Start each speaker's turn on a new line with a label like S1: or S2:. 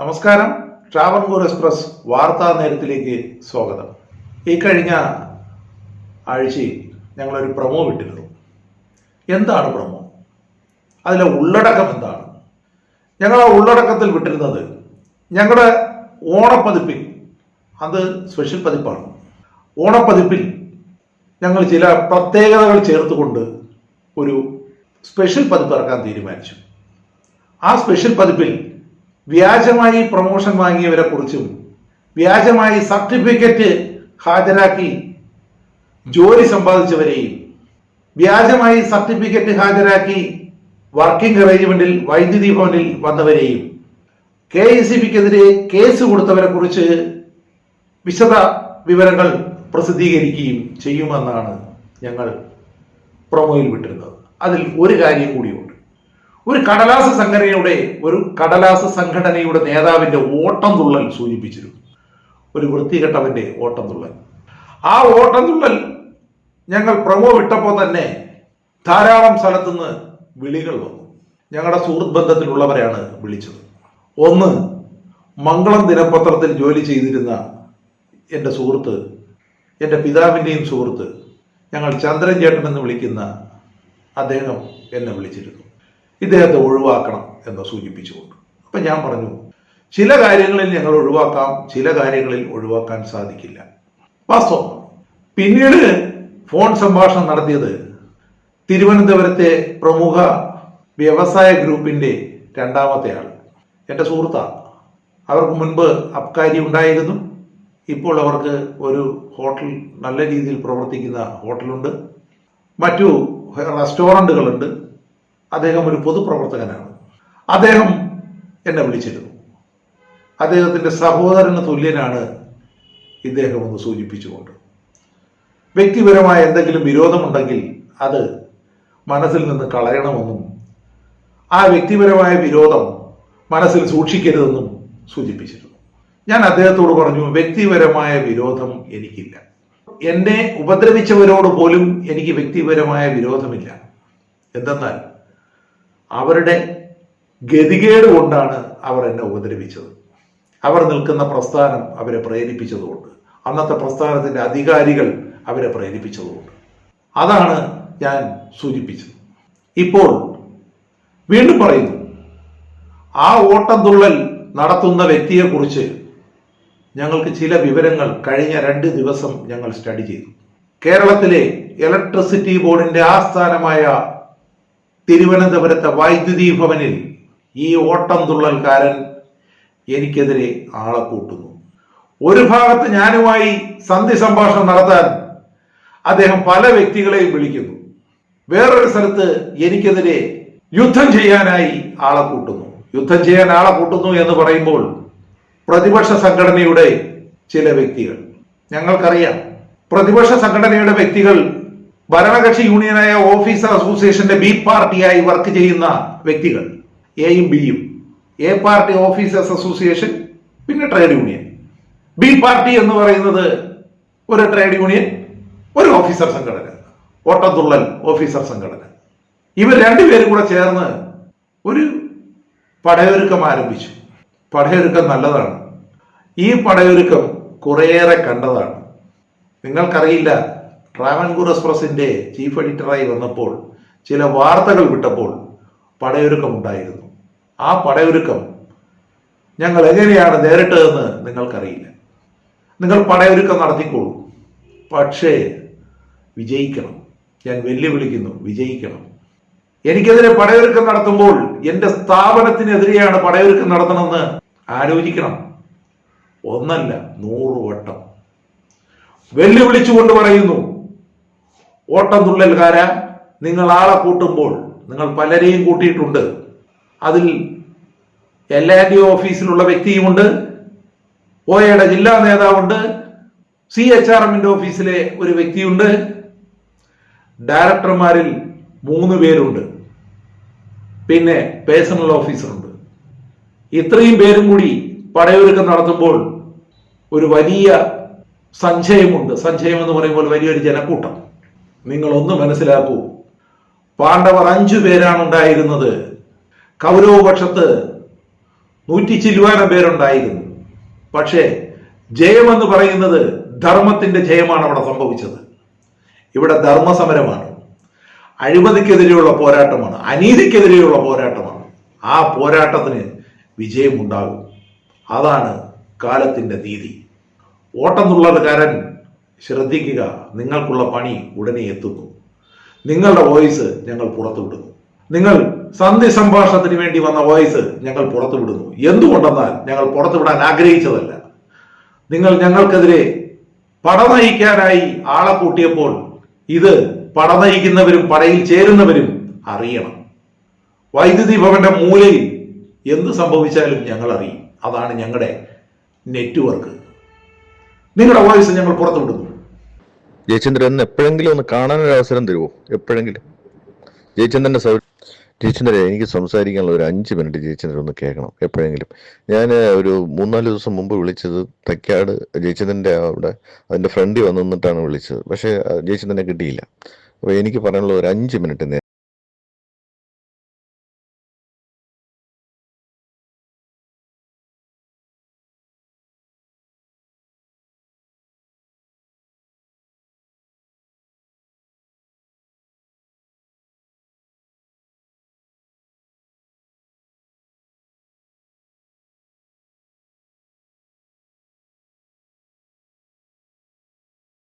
S1: നമസ്കാരം. ട്രാവൻകൂർ എക്സ്പ്രസ് വാർത്താ നേരത്തിലേക്ക് സ്വാഗതം. ഈ കഴിഞ്ഞ ആഴ്ചയിൽ ഞങ്ങളൊരു പ്രൊമോ വിട്ടിരുന്നു. എന്താണ് പ്രൊമോ? അതിലെ ഉള്ളടക്കം എന്താണ്? ഞങ്ങൾ ആ ഉള്ളടക്കത്തിൽ വിട്ടിരുന്നത് ഞങ്ങളുടെ ഓണപ്പതിപ്പിൽ അത് സ്പെഷ്യൽ പതിപ്പാണ്. ഓണപ്പതിപ്പിൽ ഞങ്ങൾ ചില പ്രത്യേകതകൾ ചേർത്തുകൊണ്ട് ഒരു സ്പെഷ്യൽ പതിപ്പ് ഇറക്കാൻ തീരുമാനിച്ചു. ആ സ്പെഷ്യൽ പതിപ്പിൽ വ്യാജമായി പ്രൊമോഷൻ വാങ്ങിയവരെ കുറിച്ചും വ്യാജമായി സർട്ടിഫിക്കറ്റ് ഹാജരാക്കി ജോലി സമ്പാദിച്ചവരെയും വ്യാജമായി സർട്ടിഫിക്കറ്റ് ഹാജരാക്കി വർക്കിംഗ് അറേഞ്ച്മെന്റിൽ വൈദ്യുതി ഭവനിൽ വന്നവരെയും കെ എസ് സി ബിക്കെതിരെ കേസ് കൊടുത്തവരെ കുറിച്ച് വിശദ വിവരങ്ങൾ പ്രസിദ്ധീകരിക്കുകയും ചെയ്യുമെന്നാണ് ഞങ്ങൾ പ്രൊമോയിൽ വിട്ടിരുന്നത്. അതിൽ ഒരു കാര്യം കൂടിയുണ്ട്. ഒരു കടലാസ സംഘടനയുടെ ഒരു കടലാസ സംഘടനയുടെ നേതാവിന്റെ ഓട്ടം തുള്ളൽ സൂചിപ്പിച്ചിരുന്നു. ഒരു വൃത്തികെട്ടവന്റെ ഓട്ടം തുള്ളൽ ആ ഓട്ടം തുള്ളൽ ഞങ്ങൾ പ്രമോ വിട്ടപ്പോൾ തന്നെ ധാരാളം സ്ഥലത്തുനിന്ന് വിളികൾ വന്നു. ഞങ്ങളുടെ സുഹൃത്ത് ബന്ധത്തിലുള്ളവരെയാണ് വിളിച്ചത്. ഒന്ന് മംഗളം ദിനപത്രത്തിൽ ജോലി ചെയ്തിരുന്ന എന്റെ സുഹൃത്ത് എന്റെ പിതാവിന്റെയും സുഹൃത്ത് ഞങ്ങൾ ചന്ദ്രൻ ചേട്ടൻ എന്ന് വിളിക്കുന്ന അദ്ദേഹം എന്നെ വിളിച്ചിരുന്നു. ഇദ്ദേഹത്തെ ഒഴിവാക്കണം എന്ന് സൂചിപ്പിച്ചുകൊണ്ട്. അപ്പം ഞാൻ പറഞ്ഞു ചില കാര്യങ്ങളിൽ ഞങ്ങൾ ഒഴിവാക്കാം ചില കാര്യങ്ങളിൽ ഒഴിവാക്കാൻ സാധിക്കില്ല. വാസ്തവം. പിന്നീട് ഫോൺ സംഭാഷണം നടത്തിയത് തിരുവനന്തപുരത്തെ പ്രമുഖ വ്യവസായ ഗ്രൂപ്പിന്റെ രണ്ടാമത്തെ ആൾ എന്റെ സുഹൃത്താണ്. അവർക്ക് മുൻപ് അബ്കാരി ഉണ്ടായിരുന്നു. ഇപ്പോൾ അവർക്ക് ഒരു ഹോട്ടൽ നല്ല രീതിയിൽ പ്രവർത്തിക്കുന്ന ഹോട്ടലുണ്ട്. മറ്റു റെസ്റ്റോറന്റുകളുണ്ട് അദ്ദേഹം ഒരു പൊതുപ്രവർത്തകനാണ്. അദ്ദേഹം എന്നെ വിളിച്ചിരുന്നു. അദ്ദേഹത്തിന്റെ സഹോദരന് തുല്യനാണ് ഇദ്ദേഹം ഒന്ന് സൂചിപ്പിച്ചുകൊണ്ട്. വ്യക്തിപരമായ എന്തെങ്കിലും വിരോധമുണ്ടെങ്കിൽ അത് മനസ്സിൽ നിന്ന് കളയണമെന്നും ആ വ്യക്തിപരമായ വിരോധം മനസ്സിൽ സൂക്ഷിക്കരുതെന്നും സൂചിപ്പിച്ചിരുന്നു. ഞാൻ അദ്ദേഹത്തോട് പറഞ്ഞു വ്യക്തിപരമായ വിരോധം എനിക്കില്ല. എന്നെ ഉപദ്രവിച്ചവരോട് പോലും എനിക്ക് വ്യക്തിപരമായ വിരോധമില്ല. എന്തെന്നാൽ അവരുടെ ഗതികേട് കൊണ്ടാണ് അവർ എന്നെ ഉപദ്രവിച്ചത്. അവർ നിൽക്കുന്ന പ്രസ്ഥാനം അവരെ പ്രേരിപ്പിച്ചതുകൊണ്ട്. അന്നത്തെ പ്രസ്ഥാനത്തിന്റെ അധികാരികൾ അവരെ പ്രേരിപ്പിച്ചതുകൊണ്ട്. അതാണ് ഞാൻ സൂചിപ്പിച്ചത്. ഇപ്പോൾ വീണ്ടും പറയുന്നു ആ ഓട്ടംതുള്ളൽ നടത്തുന്ന വ്യക്തിയെക്കുറിച്ച് ഞങ്ങൾക്ക് ചില വിവരങ്ങൾ കഴിഞ്ഞ രണ്ട് ദിവസം ഞങ്ങൾ സ്റ്റഡി ചെയ്തു. കേരളത്തിലെ ഇലക്ട്രിസിറ്റി ബോർഡിന്റെ ആസ്ഥാനമായ തിരുവനന്തപുരത്തെ വൈദ്യുതി ഭവനിൽ ഈ ഓട്ടം തുള്ളൽക്കാരൻ എനിക്കെതിരെ ആളെ കൂട്ടുന്നു. ഒരു ഭാഗത്ത് ഞാനുമായി സന്ധി സംഭാഷണം നടത്താൻ അദ്ദേഹം പല വ്യക്തികളെയും വിളിക്കുന്നു. വേറൊരു സ്ഥലത്ത് എനിക്കെതിരെ യുദ്ധം ചെയ്യാനായി ആളെ കൂട്ടുന്നു. യുദ്ധം ചെയ്യാൻ ആളെ കൂട്ടുന്നു എന്ന് പറയുമ്പോൾ പ്രതിപക്ഷ സംഘടനയുടെ ചില വ്യക്തികൾ. ഞങ്ങൾക്കറിയാം. പ്രതിപക്ഷ സംഘടനയുടെ വ്യക്തികൾ ഭരണകക്ഷി യൂണിയനായ ഓഫീസർ അസോസിയേഷന്റെ ബി പാർട്ടിയായി വർക്ക് ചെയ്യുന്ന വ്യക്തികൾ. എയും ബിയും. എ പാർട്ടി ഓഫീസേഴ്സ് അസോസിയേഷൻ പിന്നെ ട്രേഡ് യൂണിയൻ. ബി പാർട്ടി എന്ന് പറയുന്നത് ഒരു ട്രേഡ് യൂണിയൻ ഒരു ഓഫീസർ സംഘടന ഓട്ടത്തുള്ളൽ ഓഫീസർ സംഘടന. ഇവർ രണ്ടുപേരും കൂടെ ചേർന്ന് ഒരു പടയൊരുക്കം ആരംഭിച്ചു. പടയൊരുക്കം നല്ലതാണ്. ഈ പടയൊരുക്കം കുറേയേറെ കണ്ടതാണ്. നിങ്ങൾക്കറിയില്ല ട്രാവൻകൂർ എക്സ്പ്രസിന്റെ ചീഫ് എഡിറ്ററായി വന്നപ്പോൾ ചില വാർത്തകൾ വിട്ടപ്പോൾ പടയൊരുക്കം ഉണ്ടായിരുന്നു ആ പടയൊരുക്കം ഞങ്ങൾ എങ്ങനെയാണ് നേരിട്ടതെന്ന് നിങ്ങൾക്കറിയില്ല. നിങ്ങൾ പടയൊരുക്കം നടത്തിക്കോളൂ. പക്ഷേ വിജയിക്കണം. ഞാൻ വെല്ലുവിളിക്കുന്നു വിജയിക്കണം. എനിക്കെതിരെ പടയൊരുക്കം നടത്തുമ്പോൾ എന്റെ സ്ഥാപനത്തിനെതിരെയാണ് പടയൊരുക്കം നടത്തണമെന്ന് ആലോചിക്കണം. ഒന്നല്ല നൂറ് വട്ടം വെല്ലുവിളിച്ചുകൊണ്ട് പറയുന്നു ഓട്ടം തുള്ളൽക്കാര നിങ്ങൾ ആളെ കൂട്ടുമ്പോൾ നിങ്ങൾ പലരെയും കൂട്ടിയിട്ടുണ്ട്. അതിൽ എൽ ആൻഡ് ഡി ഓഫീസിലുള്ള വ്യക്തിയുമുണ്ട്. ഓയയുടെ ജില്ലാ നേതാവുണ്ട്. സി എച്ച് ആർ എമ്മിന്റെ ഓഫീസിലെ ഒരു വ്യക്തിയുണ്ട്. ഡയറക്ടർമാരിൽ മൂന്ന് പേരുണ്ട്. പിന്നെ പേഴ്സണൽ ഓഫീസറുണ്ട്. ഇത്രയും പേരും കൂടി പടയൊരുക്കം നടത്തുമ്പോൾ ഒരു വലിയ സഞ്ചയമുണ്ട്. സഞ്ചയം എന്ന് പറയുമ്പോൾ വലിയൊരു ജനക്കൂട്ടം. നിങ്ങൾ ഒന്ന് മനസ്സിലാക്കൂ. പാണ്ഡവർ അഞ്ചു പേരാണ് ഉണ്ടായിരുന്നത്. കൗരവപക്ഷത്ത് നൂറ്റി ചില്ലുവാനം പേരുണ്ടായിരുന്നു. പക്ഷേ ജയമെന്ന് പറയുന്നത് ധർമ്മത്തിന്റെ ജയമാണ് അവിടെ സംഭവിച്ചത്. ഇവിടെ ധർമ്മസമരമാണ്. അഴിമതിക്കെതിരെയുള്ള പോരാട്ടമാണ്. അനീതിക്കെതിരെയുള്ള പോരാട്ടമാണ്. ആ പോരാട്ടത്തിന് വിജയമുണ്ടാകും. അതാണ് കാലത്തിന്റെ നീതി ഓട്ടം ഓട്ടംതുള്ളൽക്കാരൻ ശ്രദ്ധിക്കുക നിങ്ങൾക്കുള്ള പണി ഉടനെ എത്തുന്നു. നിങ്ങളുടെ വോയിസ് ഞങ്ങൾ പുറത്തുവിടുന്നു നിങ്ങൾ സന്ധി സംഭാഷണത്തിന് വേണ്ടി വന്ന വോയിസ് ഞങ്ങൾ പുറത്തുവിടുന്നു എന്തുകൊണ്ടെന്നാൽ ഞങ്ങൾ പുറത്തുവിടാൻ ആഗ്രഹിച്ചതല്ല. നിങ്ങൾ ഞങ്ങൾക്കെതിരെ പട നയിക്കാനായി ആളെ കൂട്ടിയപ്പോൾ ഇത് പട നയിക്കുന്നവരും പടയിൽ ചേരുന്നവരും അറിയണം. വൈദ്യുതി ഭവന്റെ മൂലയിൽ എന്ത് സംഭവിച്ചാലും ഞങ്ങൾ അറിയും. അതാണ് ഞങ്ങളുടെ നെറ്റ്വർക്ക്. നിങ്ങളുടെ വോയിസ് ഞങ്ങൾ പുറത്തുവിടുന്നു
S2: ജയചന്ദ്രൻ ഒന്ന് എപ്പോഴെങ്കിലും ഒന്ന് കാണാനൊരു അവസരം തരുമോ എപ്പോഴെങ്കിലും. ജയചന്ദ്രന്റെ സൗ ജയചന്ദ്രൻ എനിക്ക് സംസാരിക്കാനുള്ള ഒരു അഞ്ച് മിനിറ്റ് ജയചന്ദ്രൻ ഒന്ന് കേൾക്കണം എപ്പോഴെങ്കിലും. ഞാൻ ഒരു മൂന്നാൽ ദിവസം മുമ്പ് വിളിച്ചത് തൈക്കാട് ജയചന്ദ്രന്റെ അവിടെ അതിന്റെ ഫ്രണ്ടിൽ വന്നിട്ടാണ് വിളിച്ചത്. പക്ഷേ ജയചന്ദ്രനെ കിട്ടിയില്ല. അപ്പോൾ എനിക്ക് പറയാനുള്ള ഒരു അഞ്ച് മിനിറ്റ്